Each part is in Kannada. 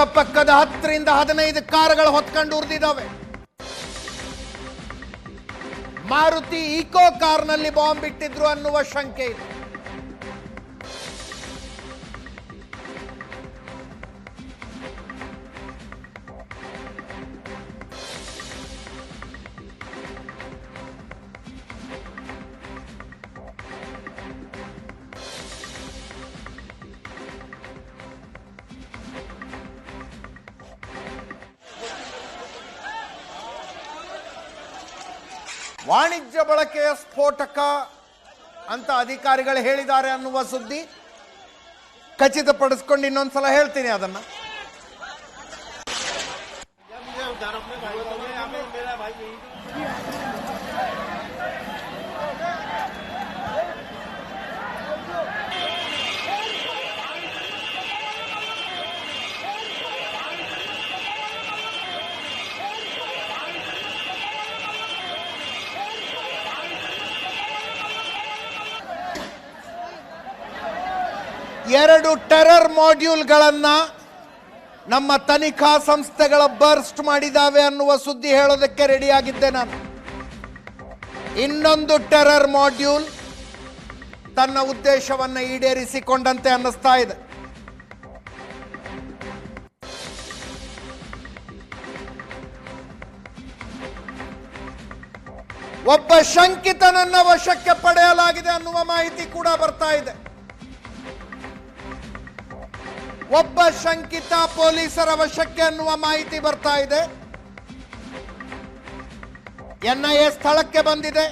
ಅಕ್ಕಪಕ್ಕದ ಹತ್ತರಿಂದ ಹದಿನೈದು ಕಾರುಗಳು ಹೊತ್ಕೊಂಡು ಉರಿದಿದ್ದಾವೆ. ಮಾರುತಿ ಈಕೋ ಕಾರ್ನಲ್ಲಿ ಬಾಂಬ್ ಇಟ್ಟಿದ್ರು ಅನ್ನುವ ಶಂಕೆ ಇದೆ. ವಾಣಿಜ್ಯ ಬಳಕೆಯ ಸ್ಫೋಟಕ ಅಂತ ಅಧಿಕಾರಿಗಳು ಹೇಳಿದ್ದಾರೆ ಅನ್ನುವ ಸುದ್ದಿ ಖಚಿತಪಡಿಸ್ಕೊಂಡು ಇನ್ನೊಂದ್ಸಲ ಹೇಳ್ತೀನಿ ಅದನ್ನ. ಎರಡು ಟೆರರ್ ಮಾಡ್ಯೂಲ್ಗಳನ್ನ ನಮ್ಮ ತನಿಖಾ ಸಂಸ್ಥೆಗಳ ಬರ್ಸ್ಟ್ ಮಾಡಿದಾವೆ ಅನ್ನುವ ಸುದ್ದಿ ಹೇಳೋದಕ್ಕೆ ರೆಡಿಯಾಗಿದ್ದೆ ನಾನು. ಇನ್ನೊಂದು ಟೆರರ್ ಮಾಡ್ಯೂಲ್ ತನ್ನ ಉದ್ದೇಶವನ್ನು ಈಡೇರಿಸಿಕೊಂಡಂತೆ ಅನ್ನಿಸ್ತಾ ಇದೆ. ಒಬ್ಬ ಶಂಕಿತನನ್ನ ವಶಕ್ಕೆ ಪಡೆಯಲಾಗಿದೆ ಅನ್ನುವ ಮಾಹಿತಿ ಕೂಡ ಬರ್ತಾ ಇದೆ. ಒಬ್ಬ ಶಂಕಿತ ಪೊಲೀಸರ ವಶಕ್ಕೆ ಅನ್ನುವ ಮಾಹಿತಿ ಬರ್ತಾ ಇದೆ. ಎನ್ಐಎ ಸ್ಥಳಕ್ಕೆ ಬಂದಿದೆ.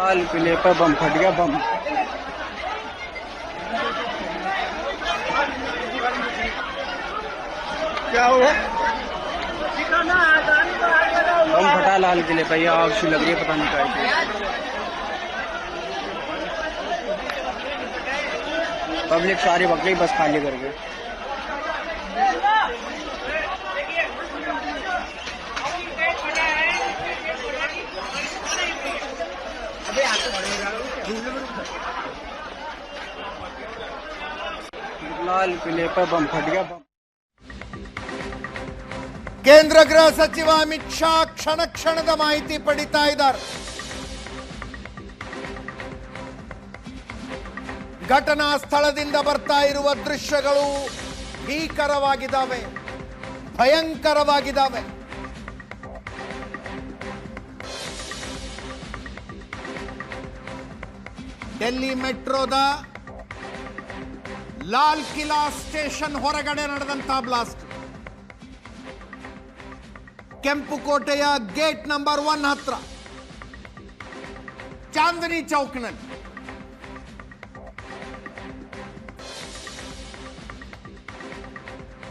लाल किले पर बम फट गया बम। क्या हुआ? बम फटा लाल किले पर ये आग सी लग रही है पता नहीं क्या पब्लिक सारी गई बस खाली कर गए लाल किले पर बम फट गया बम ಕೇಂದ್ರ ಗೃಹ ಸಚಿವ ಅಮಿತ್ ಶಾ ಕ್ಷಣ ಕ್ಷಣದ ಮಾಹಿತಿ ಪಡಿತಾ ಇದ್ದಾರೆ ಘಟನಾ ಸ್ಥಳದಿಂದ ಬರ್ತಾ ಇರುವ ದೃಶ್ಯಗಳು ಭೀಕರವಾಗಿದ್ದಾವೆ ಭಯಂಕರವಾಗಿದ್ದಾವೆ ಡೆಲ್ಲಿ ಮೆಟ್ರೋದ ಲಾಲ್ ಕಿಲಾ ಸ್ಟೇಷನ್ ಹೊರಗಡೆ ನಡೆದಂತಹ ಬ್ಲಾಸ್ಟ್ ಕೆಂಪುಕೋಟೆಯ ಗೇಟ್ ನಂಬರ್ ಒನ್ ಹತ್ರ. ಚಾಂದನಿ ಚೌಕ್ನಲ್ಲಿ.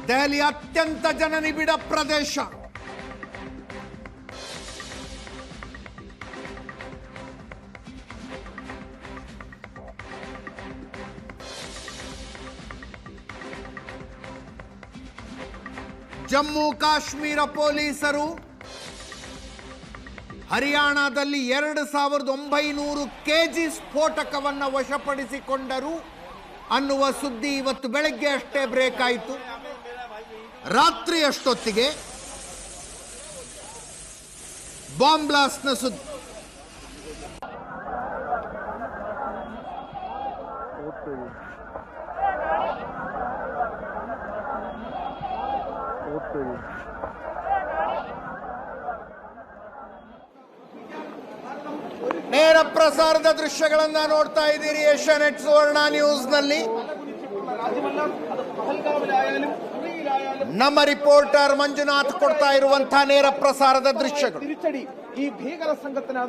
ದೆಹಲಿ ಅತ್ಯಂತ ಜನನಿಬಿಡ ಪ್ರದೇಶ. ಜಮ್ಮು ಕಾಶ್ಮೀರ ಪೊಲೀಸರು ಹರಿಯಾಣದಲ್ಲಿ ಎರಡು ಸಾವಿರದ ಒಂಬೈನೂರು ಕೆಜಿ ಸ್ಫೋಟಕವನ್ನು ವಶಪಡಿಸಿಕೊಂಡರು ಅನ್ನುವ ಸುದ್ದಿ ಇವತ್ತು ಬೆಳಗ್ಗೆ ಅಷ್ಟೇ ಬ್ರೇಕ್ ಆಯಿತು. ರಾತ್ರಿ ಅಷ್ಟೊತ್ತಿಗೆ ಬಾಂಬ್ ಬ್ಲಾಸ್ಟ್ನ ಸುದ್ದಿ ನೇರ ಪ್ರಸಾರದ ದೃಶ್ಯಗಳನ್ನು ನೋಡ್ತಾ ಇದ್ದೀರಿ ಏಷ್ಯಾನೆಟ್ ಸುವರ್ಣ ನ್ಯೂಸ್ನಲ್ಲಿ. ನಮ್ಮ ರಿಪೋರ್ಟರ್ ಮಂಜುನಾಥ್ ಕೊಡ್ತಾ ಇರುವಂತಹ ನೇರ ಪ್ರಸಾರದ ದೃಶ್ಯಗಳು. ಈ ಭೀಕರ ಸಂಘಟನೆ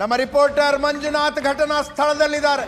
ನಮ್ಮ ರಿಪೋರ್ಟರ್ ಮಂಜುನಾಥ್ ಘಟನಾ ಸ್ಥಳದಲ್ಲಿದ್ದಾರೆ.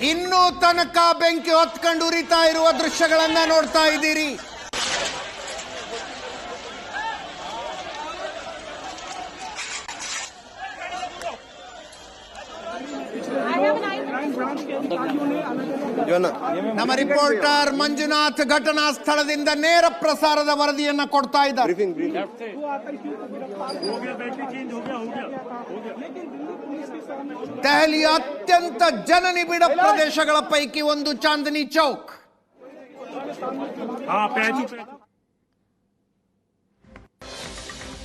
ಇನ್ನೂ ತನಕ ಬೆಂಕಿ ಹೊತ್ಕೊಂಡು ಉರಿತಾ ಇರುವ ದೃಶ್ಯಗಳನ್ನ ನೋಡ್ತಾ ಇದ್ದೀರಿ ನಮ್ಮ ರಿಪೋರ್ಟರ್ ಮಂಜುನಾಥ್ ಘಟನಾ ಸ್ಥಳದಿಂದ ನೇರ ಪ್ರಸಾರದ ವರದಿಯನ್ನು ಕೊಡ್ತಾ ಇದ್ದಾರೆ. ದೆಹಲಿಯ ಅತ್ಯಂತ ಜನನಿಬಿಡ ಪ್ರದೇಶಗಳ ಪೈಕಿ ಒಂದು ಚಾಂದನಿ ಚೌಕ್.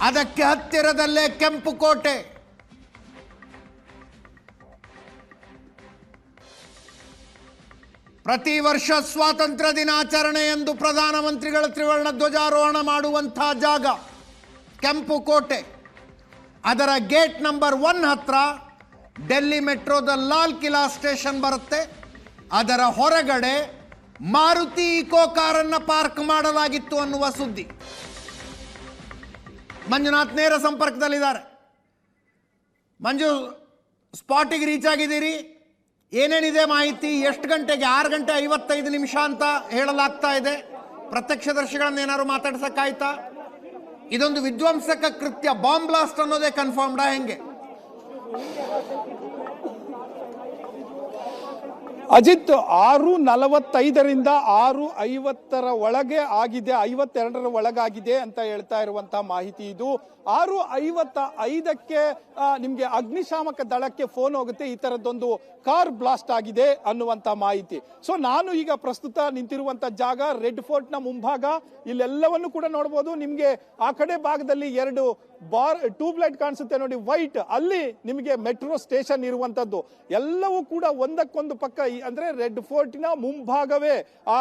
ಅದಕ್ಕೆ ಹತ್ತಿರದಲ್ಲೇ ಕೆಂಪು ಕೋಟೆ. ಪ್ರತಿ ವರ್ಷ ಸ್ವಾತಂತ್ರ್ಯ ದಿನಾಚರಣೆ ಎಂದು ಪ್ರಧಾನಮಂತ್ರಿಗಳ ತ್ರಿವರ್ಣ ಧ್ವಜಾರೋಹಣ ಮಾಡುವಂತಹ ಜಾಗ, ಕೆಂಪು ಕೋಟೆ. ಅದರ ಗೇಟ್ ನಂಬರ್ ಒನ್ ಹತ್ರ ಡೆಲ್ಲಿ ಮೆಟ್ರೋದ ಲಾಲ್ ಕಿಲಾ ಸ್ಟೇಷನ್ ಬರುತ್ತೆ. ಅದರ ಹೊರಗಡೆ ಮಾರುತಿ ಇಕೋ ಕಾರನ್ನು ಪಾರ್ಕ್ ಮಾಡಲಾಗಿತ್ತು ಅನ್ನುವ ಸುದ್ದಿ. ಮಂಜುನಾಥ್ ನೇರ ಸಂಪರ್ಕದಲ್ಲಿದ್ದಾರೆ. ಮಂಜು, ಸ್ಪಾಟಿಗೆ ರೀಚ್ ಆಗಿದ್ದೀರಿ? ಏನೇನಿದೆ ಮಾಹಿತಿ? ಎಷ್ಟು ಗಂಟೆಗೆ? ಆರು ಗಂಟೆ ಐವತ್ತೈದು ನಿಮಿಷ ಅಂತ ಹೇಳಲಾಗ್ತಾ ಇದೆ. ಪ್ರತ್ಯಕ್ಷದರ್ಶಿಗಳನ್ನ ಏನಾದ್ರು ಮಾತಾಡ್ಸಕ್ಕಾಯ್ತಾ? ಇದೊಂದು ವಿಧ್ವಂಸಕ ಕೃತ್ಯ. ಬಾಂಬ್ ಬ್ಲಾಸ್ಟ್ ಅನ್ನೋದೇ ಕನ್ಫರ್ಮ್ಡಾ ಹೆಂಗೆ? ಅಜಿತ್, ಆರು ನಲವತ್ತೈದರಿಂದ ಆರು ಐವತ್ತರ ಒಳಗೆ ಆಗಿದೆ, ಐವತ್ತೆರಡರ ಒಳಗಾಗಿದೆ ಅಂತ ಹೇಳ್ತಾ ಇರುವಂತಹ ಮಾಹಿತಿ ಇದು. ಆರು ಐವತ್ತ ಐದಕ್ಕೆ ನಿಮ್ಗೆ ಅಗ್ನಿಶಾಮಕ ದಳಕ್ಕೆ ಫೋನ್ ಹೋಗುತ್ತೆ. ಈ ತರದೊಂದು ಕಾರ್ ಬ್ಲಾಸ್ಟ್ ಆಗಿದೆ ಅನ್ನುವಂತ ಮಾಹಿತಿ. ಸೊ ನಾನು ಈಗ ಪ್ರಸ್ತುತ ನಿಂತಿರುವಂತ ಜಾಗ ರೆಡ್ ಫೋರ್ಟ್ನ ಮುಂಭಾಗ. ಇಲ್ಲೆಲ್ಲವನ್ನು ಕೂಡ ನೋಡಬಹುದು ನಿಮಗೆ ಆ ಕಡೆ ಭಾಗದಲ್ಲಿ ಎರಡು ಬಾರ್ ಟ್ಯೂಬ್ಲೈಟ್ ಕಾಣಿಸುತ್ತೆ ನೋಡಿ. ವೈಟ್ ಅಲ್ಲಿ ನಿಮಗೆ ಮೆಟ್ರೋ ಸ್ಟೇಷನ್ ಇರುವಂತದ್ದು. ಎಲ್ಲವೂ ಕೂಡ ಒಂದಕ್ಕೊಂದು ಪಕ್ಕ ಅಂದ್ರೆ ರೆಡ್ ಫೋರ್ಟಿನ ಮುಂಭಾಗವೇ ಆ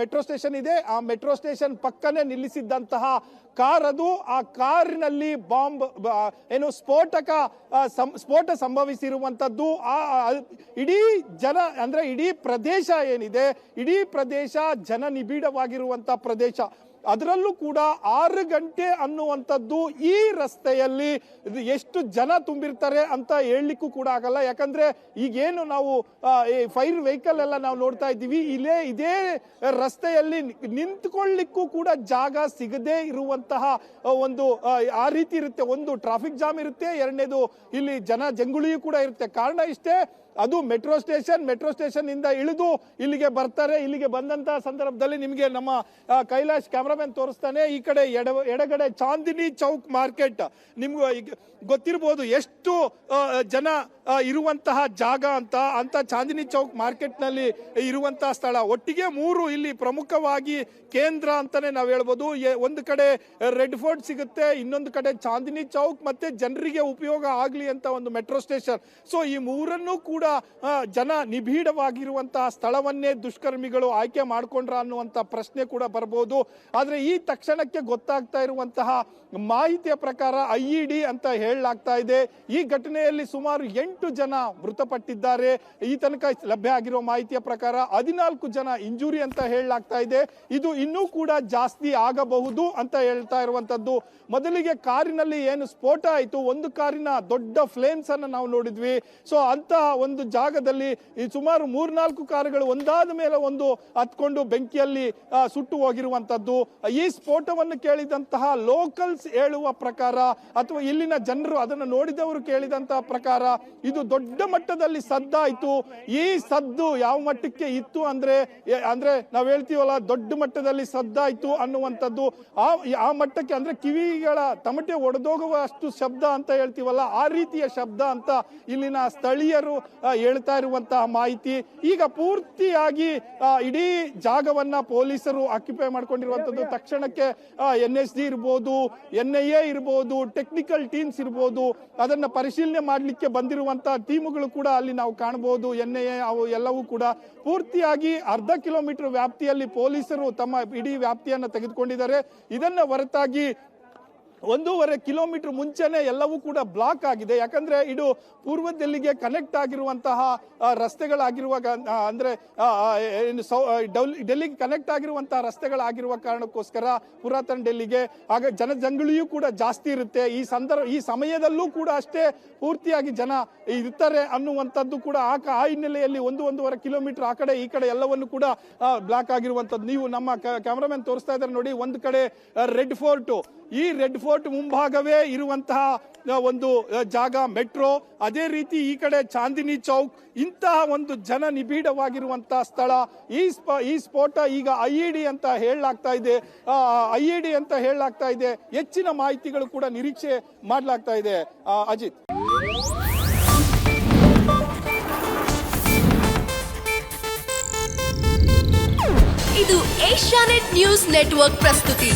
ಮೆಟ್ರೋ ಸ್ಟೇಷನ್ ಇದೆ. ಆ ಮೆಟ್ರೋ ಸ್ಟೇಷನ್ ಪಕ್ಕನೆ ನಿಲ್ಲಿಸಿದ್ದಂತಹ ಕಾರ್ ಅದು ಆ ಕಾರಿನಲ್ಲಿ ಬಾಂಬ್ ಏನು ಸ್ಫೋಟಕ ಸ್ಫೋಟ ಸಂಭವಿಸಿರುವಂತದ್ದು ಆ ಇಡೀ ಜನ, ಅಂದ್ರೆ ಇಡೀ ಪ್ರದೇಶ ಏನಿದೆ, ಇಡೀ ಪ್ರದೇಶ ಜನ ನಿಬಿಡವಾಗಿರುವಂತ ಪ್ರದೇಶ. ಅದರಲ್ಲೂ ಕೂಡ ಆರು ಗಂಟೆ ಅನ್ನುವಂಥದ್ದು ಈ ರಸ್ತೆಯಲ್ಲಿ ಎಷ್ಟು ಜನ ತುಂಬಿರ್ತಾರೆ ಅಂತ ಹೇಳಲಿಕ್ಕೂ ಕೂಡ ಆಗಲ್ಲ. ಯಾಕಂದ್ರೆ ಈಗೇನು ನಾವು ಫೈರ್ ವೆಹಿಕಲ್ ಎಲ್ಲ ನಾವು ನೋಡ್ತಾ ಇದ್ದೀವಿ. ಇಲ್ಲೇ ಇದೇ ರಸ್ತೆಯಲ್ಲಿ ನಿಂತ್ಕೊಳ್ಳಿಕ್ಕೂ ಕೂಡ ಜಾಗ ಸಿಗದೇ ಇರುವಂತಹ ಒಂದು ಆ ರೀತಿ ಇರುತ್ತೆ. ಒಂದು ಟ್ರಾಫಿಕ್ ಜಾಮ್ ಇರುತ್ತೆ. ಎರಡನೇದು ಇಲ್ಲಿ ಜನ ಜಂಗುಳಿಯೂ ಕೂಡ ಇರುತ್ತೆ. ಕಾರಣ ಇಷ್ಟೇ ಅದು ಮೆಟ್ರೋ ಸ್ಟೇಷನ್ ಮೆಟ್ರೋ ಸ್ಟೇಷನ್ ಇಂದ ಇಳಿದು ಇಲ್ಲಿಗೆ ಬರ್ತಾರೆ. ಇಲ್ಲಿಗೆ ಬಂದಂತ ಸಂದರ್ಭದಲ್ಲಿ ನಿಮಗೆ ನಮ್ಮ ಕೈಲಾಶ್ ಕ್ಯಾಮ್ರಾಮನ್ ತೋರಿಸ್ತಾನೆ. ಈ ಕಡೆ ಎಡ, ಎಡಗಡೆ ಚಾಂದಿನಿ ಚೌಕ್ ಮಾರ್ಕೆಟ್. ನಿಮ್ಗೆ ಗೊತ್ತಿರ್ಬೋದು ಎಷ್ಟು ಜನ ಇರುವಂತಹ ಜಾಗ ಅಂತ. ಅಂತ ಚಾಂದಿನಿ ಚೌಕ್ ಮಾರ್ಕೆಟ್ನಲ್ಲಿ ಇರುವಂತಹ ಸ್ಥಳ. ಒಟ್ಟಿಗೆ ಮೂರು ಇಲ್ಲಿ ಪ್ರಮುಖವಾಗಿ ಕೇಂದ್ರ ಅಂತಾನೆ ನಾವು ಹೇಳ್ಬೋದು. ಒಂದು ಕಡೆ ರೆಡ್ ಫೋರ್ಟ್ ಸಿಗುತ್ತೆ, ಇನ್ನೊಂದು ಕಡೆ ಚಾಂದಿನಿ ಚೌಕ್ ಮತ್ತೆ ಜನರಿಗೆ ಉಪಯೋಗ ಆಗ್ಲಿ ಅಂತ ಒಂದು ಮೆಟ್ರೋ ಸ್ಟೇಷನ್. ಸೊ ಈ ಮೂರನ್ನು ಕೂಡ ಆ, ಜನ ನಿಬಿಡವಾಗಿರುವಂತಹ ಸ್ಥಳವನ್ನೇ ದುಷ್ಕರ್ಮಿಗಳು ಆಯ್ಕೆ ಮಾಡಿಕೊಂಡ್ರ ಅನ್ನುವಂತ ಪ್ರಶ್ನೆ ಕೂಡ ಬರಬಹುದು ಆದ್ರೆ ಈ ತಕ್ಷಣಕ್ಕೆ ಗೊತ್ತಾಗ್ತಾ ಇರುವಂತಹ ಮಾಹಿತಿಯ ಪ್ರಕಾರ ಐ ಡಿ ಅಂತ ಹೇಳಲಾಗ್ತಾ ಇದೆ. ಈ ಘಟನೆಯಲ್ಲಿ ಸುಮಾರು ಎಂಟು ಜನ ಮೃತಪಟ್ಟಿದ್ದಾರೆ. ಈ ತನಕ ಲಭ್ಯ ಆಗಿರೋ ಮಾಹಿತಿಯ ಪ್ರಕಾರ ಹದಿನಾಲ್ಕು ಜನ ಇಂಜುರಿ ಅಂತ ಹೇಳಲಾಗ್ತಾ ಇದೆ. ಇದು ಇನ್ನೂ ಕೂಡ ಜಾಸ್ತಿ ಆಗಬಹುದು ಅಂತ ಹೇಳ್ತಾ ಇರುವಂತದ್ದು. ಮೊದಲಿಗೆ ಕಾರಿನಲ್ಲಿ ಏನು ಸ್ಫೋಟ ಆಯಿತು. ಒಂದು ಕಾರಿನ ದೊಡ್ಡ ಫ್ಲೇಮ್ಸ್ ಅನ್ನು ನಾವು ನೋಡಿದ್ವಿ. ಸೊ ಅಂತಹ ಒಂದು ಜಾಗದಲ್ಲಿ ಈ ಸುಮಾರು ಮೂರ್ನಾಲ್ಕು ಕಾರುಗಳು ಒಂದಾದ ಮೇಲೆ ಒಂದು ಹತ್ಕೊಂಡು ಬೆಂಕಿಯಲ್ಲಿ ಸುಟ್ಟು ಹೋಗಿರುವಂತದ್ದು. ಈ ಸ್ಫೋಟವನ್ನು ಕೇಳಿದಂತಹ ಲೋಕಲ್ಸ್ ಹೇಳುವ ಪ್ರಕಾರ ಅಥವಾ ಇಲ್ಲಿನ ಜನರು ಅದನ್ನು ನೋಡಿದವರು ಕೇಳಿದಂತಹ ಪ್ರಕಾರ ಇದು ದೊಡ್ಡ ಮಟ್ಟದಲ್ಲಿ ಸದ್ದಾಯಿತು. ಈ ಸದ್ದು ಯಾವ ಮಟ್ಟಕ್ಕೆ ಇತ್ತು ಅಂದ್ರೆ ಅಂದ್ರೆ ನಾವ್ ಹೇಳ್ತೀವಲ್ಲ ದೊಡ್ಡ ಮಟ್ಟದಲ್ಲಿ ಸದ್ದಾಯಿತು ಅನ್ನುವಂಥದ್ದು. ಆ ಆ ಮಟ್ಟಕ್ಕೆ ಅಂದ್ರೆ ಕಿವಿಗಳ ತಮಟೆ ಒಡೆದೋಗುವ ಅಷ್ಟು ಶಬ್ದ ಅಂತ ಹೇಳ್ತೀವಲ್ಲ, ಆ ರೀತಿಯ ಶಬ್ದ ಅಂತ ಇಲ್ಲಿನ ಸ್ಥಳೀಯರು ಹೇಳ್ತಾ ಇರುವಂತಹ ಮಾಹಿತಿ ಈಗ ಪೂರ್ತಿಯಾಗಿ ಇಡೀ ಜಾಗವನ್ನ ಪೊಲೀಸರು ಆಕ್ಯುಪೈ ಮಾಡ್ಕೊಂಡಿರುವಂತದ್ದು ತಕ್ಷಣಕ್ಕೆ ಎನ್ ಎಸ್ ಡಿ ಇರ್ಬೋದು ಎನ್ ಐ ಎ ಇರ್ಬೋದು ಟೆಕ್ನಿಕಲ್ ಟೀಮ್ಸ್ ಇರ್ಬೋದು, ಅದನ್ನ ಪರಿಶೀಲನೆ ಮಾಡಲಿಕ್ಕೆ ಬಂದಿರುವಂತಹ ಟೀಮುಗಳು ಕೂಡ ಅಲ್ಲಿ ನಾವು ಕಾಣಬಹುದು ಎನ್ ಐ ಎ ಅವು ಎಲ್ಲವೂ ಕೂಡ ಪೂರ್ತಿಯಾಗಿ ಅರ್ಧ ಕಿಲೋಮೀಟರ್ ವ್ಯಾಪ್ತಿಯಲ್ಲಿ ಪೊಲೀಸರು ತಮ್ಮ ಇಡೀ ವ್ಯಾಪ್ತಿಯನ್ನು ತೆಗೆದುಕೊಂಡಿದ್ದಾರೆ. ಇದನ್ನ ಹೊರತಾಗಿ ಒಂದೂವರೆ ಕಿಲೋಮೀಟರ್ ಮುಂಚೆನೆ ಎಲ್ಲವೂ ಕೂಡ ಬ್ಲಾಕ್ ಆಗಿದೆ. ಯಾಕಂದ್ರೆ ಇದು ಪೂರ್ವ ದಿಲ್ಲಿಗೆ ಕನೆಕ್ಟ್ ಆಗಿರುವಂತಹ ರಸ್ತೆಗಳಾಗಿರುವ ರಸ್ತೆಗಳಾಗಿರುವಾಗ ಅಂದ್ರೆ ಡೆಲ್ಲಿಗೆ ಕನೆಕ್ಟ್ ಆಗಿರುವಂತಹ ರಸ್ತೆಗಳಾಗಿರುವ ಕಾರಣಕ್ಕೋಸ್ಕರ ಪುರಾತನ ಡೆಲ್ಲಿಗೆ ಆಗ ಜನಜಂಗುಳಿಯೂ ಕೂಡ ಜಾಸ್ತಿ ಇರುತ್ತೆ. ಈ ಸಂದರ್ಭ ಈ ಸಮಯದಲ್ಲೂ ಕೂಡ ಅಷ್ಟೇ ಪೂರ್ತಿಯಾಗಿ ಜನ ಇರ್ತಾರೆ ಅನ್ನುವಂಥದ್ದು ಕೂಡ ಆ ಹಿನ್ನೆಲೆಯಲ್ಲಿ ಒಂದು, ಒಂದೂವರೆ ಕಿಲೋಮೀಟರ್ ಆ ಕಡೆ, ಈ ಕಡೆ ಎಲ್ಲವನ್ನು ಕೂಡ ಬ್ಲಾಕ್ ಆಗಿರುವಂಥದ್ದು. ನೀವು ನಮ್ಮ ಕ್ಯಾಮ್ರಾಮನ್ ತೋರಿಸ್ತಾ ಇದ್ದಾರೆ ನೋಡಿ, ಒಂದು ಕಡೆ ರೆಡ್ ಫೋರ್ಟ್. ಈ ರೆಡ್ ಫೋರ್ಟ್ ಮುಂಭಾಗವೇ ಇರುವಂತಹ ಒಂದು ಜಾಗ ಮೆಟ್ರೋ, ಅದೇ ರೀತಿ ಈ ಕಡೆ ಚಾಂದಿನಿ ಚೌಕ್, ಇಂತಹ ಒಂದು ಜನ ನಿಬಿಡವಾಗಿರುವಂತಹ ಸ್ಥಳ. ಈ ಸ್ಪ, ಈ ಸ್ಫೋಟ ಈಗ ಐ ಇ ಡಿ ಅಂತ ಹೇಳಲಾಗ್ತಾ ಇದೆ. ಐ ಇ ಡಿ ಅಂತ ಹೇಳಲಾಗ್ತಾ ಇದೆ. ಹೆಚ್ಚಿನ ಮಾಹಿತಿಗಳು ಕೂಡ ನಿರೀಕ್ಷೆ ಮಾಡಲಾಗ್ತಾ ಇದೆ. ಅಜಿತ್. ಇದು ಏಷ್ಯಾನೆಟ್ ನ್ಯೂಸ್ ನೆಟ್ವರ್ಕ್ ಪ್ರಸ್ತುತಿ.